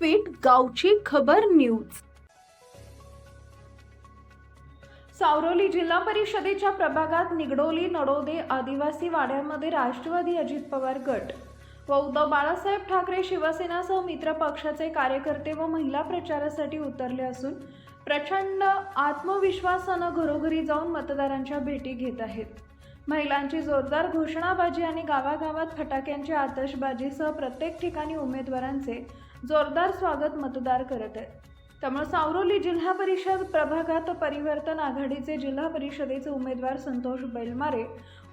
Sweet गावची खबर news Savroli जिल्हा परिषदेच्या प्रभागात निगडोली नडोदे आदिवासी वाड्यामध्ये राष्ट्रवादी अजित पवार गट. व उद्धव बाळासाहेब ठाकरे शिवसेनासह मित्र पक्षाचे कार्यकर्ते व महिला प्रचारासाठी उतरले असून प्रचंड आत्मविश्वासानं घरोघरी जाऊन मतदारांच्या भेटी घेत आहेत. महिलांची जोरदार घोषणाबाजी आणि गावागावात फटाक्यांची आतषबाजीसह प्रत्येक ठिकाणी उमेदवारांचे जोरदार स्वागत मतदार करत आहेत. त्यामुळे सावरोली जिल्हा परिषद प्रभागात परिवर्तन आघाडीचे जिल्हा परिषदेचे उमेदवार संतोष बैलमारे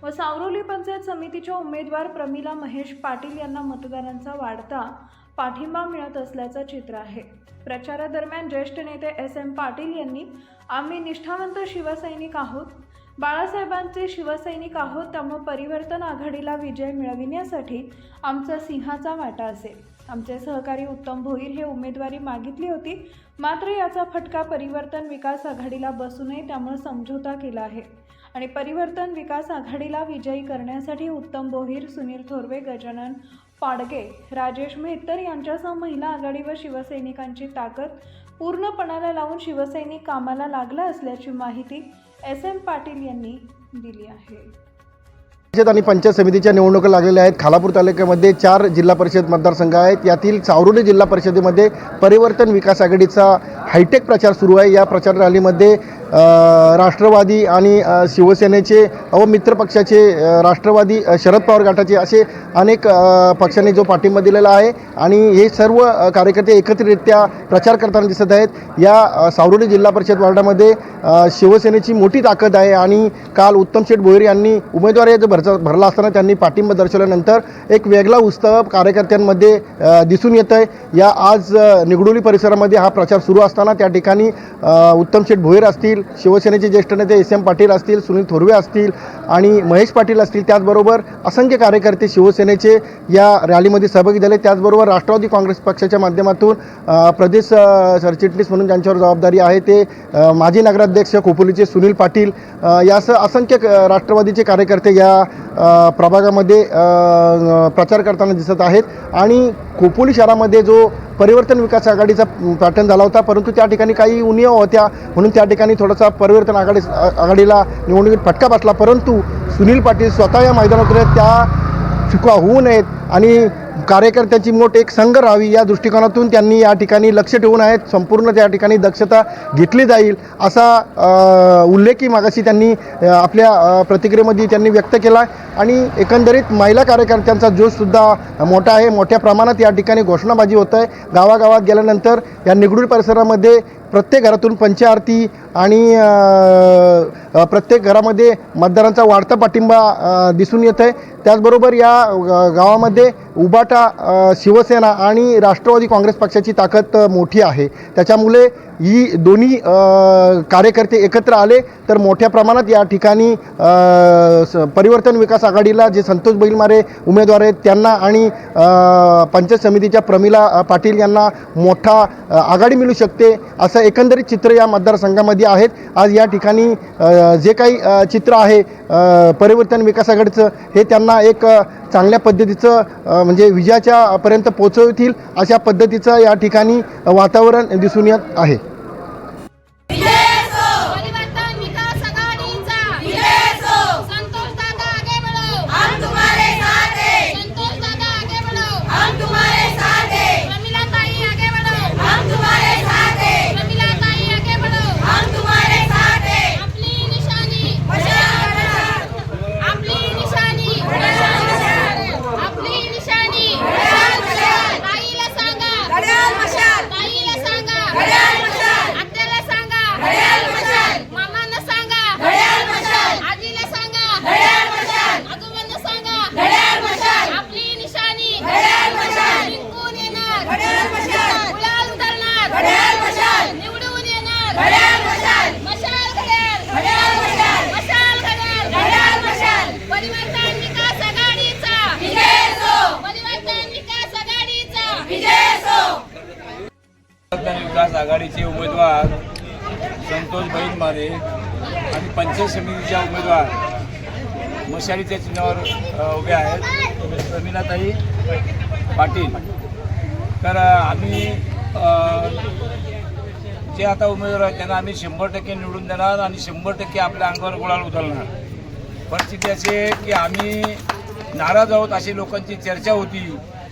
व सावरोली पंचायत समितीच्या उमेदवार प्रमिला महेश पाटील यांना मतदारांचा वाढता पाठिंबा मिळत असल्याचं चित्र आहे. प्रचारादरम्यान ज्येष्ठ नेते एस एम पाटील यांनी आम्ही निष्ठावंत शिवसैनिक आहोत. बाळासाहेबांचे शिवसैनिक आहोत. त्यामुळे परिवर्तन आघाडीला विजय मिळविण्यासाठी आमचा सिंहाचा वाटा असेल. आमचे सहकारी उत्तम भोईर हे उमेदवारी मागितली होती. मात्र याचा फटका परिवर्तन विकास आघाडीला बसू नये त्यामुळे समझोता केला आहे. आणि परिवर्तन विकास आघाडीला विजयी करण्यासाठी उत्तम भोईर सुनील थोरवे गजानन पाडगे राजेश मेहतर यांच्यासह महिला आघाडी व शिवसैनिकांची ताकद पूर्णपणाला लावून शिवसैनिक कामाला लागला असल्याची माहिती एस एम पाटील यांनी दिली आहे. परिषद आणि पंचायत समितीच्या निवडणुका लागलेल्या आहेत. खालापूर तालुक्यामध्ये चार जिल्हा परिषद मतदारसंघ आहेत. यातील सावरोली जिल्हा परिषदेमध्ये परिवर्तन विकास आघाडीचा हायटेक प्रचार सुरू आहे. या प्रचार रॅलीमध्ये राष्ट्रवादी आणि शिवसेनेचे व मित्रपक्षाचे राष्ट्रवादी शरद पवार गटाचे असे अनेक पक्षांनी जो पाठिंबा दिलेला आहे आणि हे सर्व कार्यकर्ते एकत्रितरित्या प्रचार करताना दिसत आहेत. या सावरोली जिल्हा परिषद वार्डामध्ये शिवसेनेची मोठी ताकद आहे आणि काल उत्तम शेठ भोईर यांनी उमेदवारी अर्ज भरचा भरला असताना त्यांनी पाठिंबा दर्शवल्यानंतर एक वेगळा उत्सव कार्यकर्त्यांमध्ये दिसून येत आहे. या आज निगडोली परिसरामध्ये हा प्रचार सुरू असताना त्या ठिकाणी उत्तमशेठ उत्तम शेठ भोईर असतील शिवसेनेचे ज्येष्ठ नेते एस एम पाटील असतील सुनील थोरवे असतील आणि महेश पाटील असतील त्याचबरोबर असंख्य कार्यकर्ते शिवसेनेचे या रॅलीमध्ये सहभागी झाले. त्याचबरोबर राष्ट्रवादी काँग्रेस पक्षाच्या माध्यमातून प्रदेश सरचिटणीस म्हणून ज्यांच्यावर जबाबदारी आहे ते माजी नगराध्यक्ष खोपोलीचे सुनील पाटील यासह असंख्य राष्ट्रवादीचे कार्यकर्ते या प्रभागामध्ये प्रचार करताना दिसत आहेत. आणि खोपोली शहरामध्ये जो परिवर्तन विकास आघाडीचा पॅटर्न झाला होता परंतु त्या ठिकाणी काही उणिवा होत्या. म्हणून त्या ठिकाणी थोडासा परिवर्तन आघाडी आघाडीला निवडणुकीत फटका बसला. परंतु सुनील पाटील स्वतः या मैदानात त्या चुका होऊ नयेत आणि कार्यकर्त्यांची मोठ एक संघ राहावी या दृष्टिकोनातून त्यांनी या ठिकाणी लक्ष ठेवून आहेत. संपूर्ण त्या ठिकाणी दक्षता घेतली जाईल असा उल्लेखही मागाशी त्यांनी आपल्या प्रतिक्रियेमध्ये त्यांनी व्यक्त केला. आणि एकंदरीत महिला कार्यकर्त्यांचा जोशसुद्धा मोठा आहे. मोठ्या प्रमाणात या ठिकाणी घोषणाबाजी होत आहे. गावागावात गेल्यानंतर या निगडूर परिसरामध्ये प्रत्येक घरातून पंचारती आणि प्रत्येक घरामध्ये मतदारांचा वाढता पाठिंबा दिसून येत आहे त्याचबरोबर या गावामध्ये उबाटा शिवसेना आणि राष्ट्रवादी काँग्रेस पक्षाची ताकद मोठी आहे. त्याच्यामुळे ही दोन्ही कार्यकर्ते एकत्र आले तर मोठ्या प्रमाणात या ठिकाणी स- परिवर्तन विकास आघाडीला जे संतोष बैलमारे उमेदवार आहेत त्यांना आणि पंचायत समितीच्या प्रमिला पाटील यांना मोठा आघाडी मिळू शकते असं एकंदरीत चित्र या मतदारसंघामध्ये आहेत. आज या ठिकाणी जे काही चित्र आहे परिवर्तन विकास आघाडीचं हे त्यांना एक चांगल्या पद्धतीचं म्हणजे विजयाच्या पर्यंत पोचवतील अशा पद्धतीचं या ठिकाणी वातावरण दिसून येत आहे परिवर्तन विकास आघाडीचा संतोष दादा आगे बढ़ो हम तुम्हारे साथ हैं संतोष दादा आगे बढ़ो हम तुम्हारे साथ हैं प्रमिला ताई आगे बढ़ो हम तुम्हारे साथ हैं प्रमिला ताई आगे बढ़ो हम तुम्हारे साथ हैं आपली निशानी मशाल मशाल आपली निशानी मशाल मशाल आपली निशानी मशाल मशाल ताईला सांगा घड्याळ मशाल ताईला सांगा घड्याळ मशाल आत्याला सांगा घड्याळ मशाल मामांना सांगा घड्याळ मशाल आजीला सांगा घड्याळ मशाल आजोबांना सांगा घड्याळ मशाल आपली निशाणी घड्याळ मशाल जिंकून येणार घड्याळ मशाल गुलाल उधळणार घड्याळ मशाल निवडून येणार घड्याळ मशाल मशाल घड्याळ घड्याळ मशाल मशाल घड्याळ घड्याळ मशाल परिवर्तन विकास आघाडीचा विजय असो परिवर्तन विकास आघाडीचा विजय असो परिवर्तन विकास आघाडीचे उमेदवार संतोष बैलमारे आणि पंचायत समितीच्या उमेदवार मशालीच्या चिन्हावर उभे आहेत. प्रमिलाताई पाटील. तर आम्ही जे आता उमेदवार आहेत त्यांना आम्ही शंभर टक्के निवडून देणार आणि शंभर टक्के आपल्या अंगावर गुलाल उचलणार परिस्थिती अशी आहे की आम्ही नाराज आहोत अशी लोकांची चर्चा होती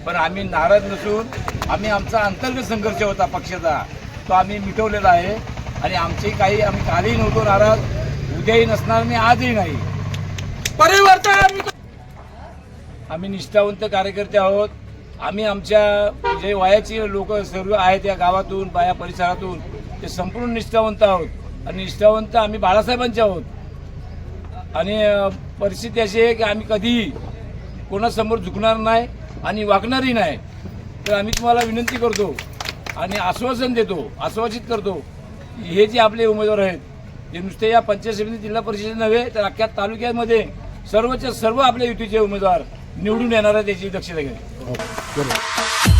पण आम्ही नाराज नसून आम्ही आमचा अंतर्गत संघर्ष होता पक्षाचा. तो आम्ही मिटवलेला आहे. आणि आमची काही आम्ही कालही नव्हतो नाराज. उद्याही नसणार आणि आजही नाही. परिवर्तन! आम्ही निष्ठावंत कार्यकर्ते आहोत. आम्ही आमच्या जे वयाची लोक सर्व आहेत या गावातून बाया परिसरातून ते संपूर्ण निष्ठावंत आहोत. आणि निष्ठावंत आम्ही बाळासाहेबांचे आहोत. आणि परिस्थिती अशी आहे की आम्ही कधीही कोणासमोर झुकणार नाही आणि वागणारही नाही. तर आम्ही तुम्हाला विनंती करतो आणि आश्वासन देतो आश्वासित करतो हे जे आपले उमेदवार आहेत जे नुसते या पंचायत समिती जिल्हा परिषद नव्हे तर अख्ख्या तालुक्यामध्ये सर्वच्या सर्व आपल्या युतीचे उमेदवार निवडून येणार आहेत याची दक्षता घ्या. हो,